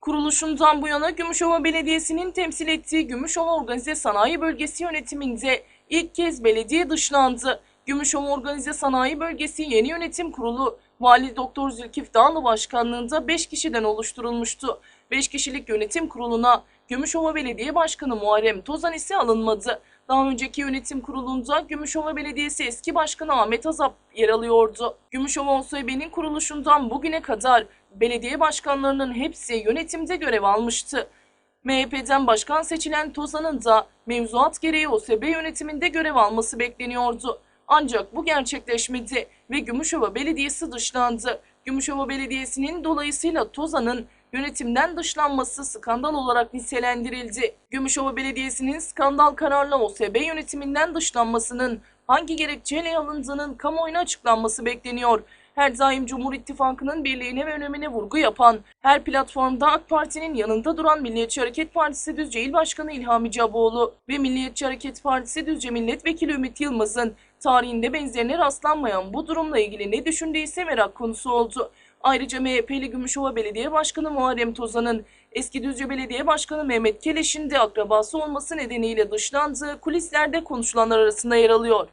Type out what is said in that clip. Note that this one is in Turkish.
Kuruluşundan bu yana Gümüşova Belediyesi'nin temsil ettiği Gümüşova Organize Sanayi Bölgesi yönetiminde ilk kez belediye dışlandı. Gümüşova Organize Sanayi Bölgesi Yeni Yönetim Kurulu, Vali Doktor Zülkif Dağlı Başkanlığında 5 kişiden oluşturulmuştu. 5 kişilik yönetim kuruluna Gümüşova Belediye Başkanı Muharrem Tozan ise alınmadı. Daha önceki yönetim kurulunda Gümüşova Belediyesi eski başkanı Ahmet Azap yer alıyordu. Gümüşova OSB'nin kuruluşundan bugüne kadar belediye başkanlarının hepsi yönetimde görev almıştı. MHP'den başkan seçilen Tozan'ın da mevzuat gereği OSB yönetiminde görev alması bekleniyordu. Ancak bu gerçekleşmedi ve Gümüşova Belediyesi dışlandı. Gümüşova Belediyesi'nin dolayısıyla Tozan'ın yönetimden dışlanması skandal olarak nitelendirildi. Gümüşova Belediyesi'nin skandal kararla OSB yönetiminden dışlanmasının hangi gerekçeyle alındığının kamuoyuna açıklanması bekleniyor. Her daim Cumhur İttifakı'nın birliğine ve önemine vurgu yapan, her platformda AK Parti'nin yanında duran Milliyetçi Hareket Partisi Düzce İl Başkanı İlhami Caboğlu ve Milliyetçi Hareket Partisi Düzce Milletvekili Ümit Yılmaz'ın tarihinde benzerine rastlanmayan bu durumla ilgili ne düşündüyse merak konusu oldu. Ayrıca MHP'li Gümüşova Belediye Başkanı Muharrem Tozan'ın eski Düzce Belediye Başkanı Mehmet Keleş'in de akrabası olması nedeniyle dışlandığı kulislerde konuşulanlar arasında yer alıyor.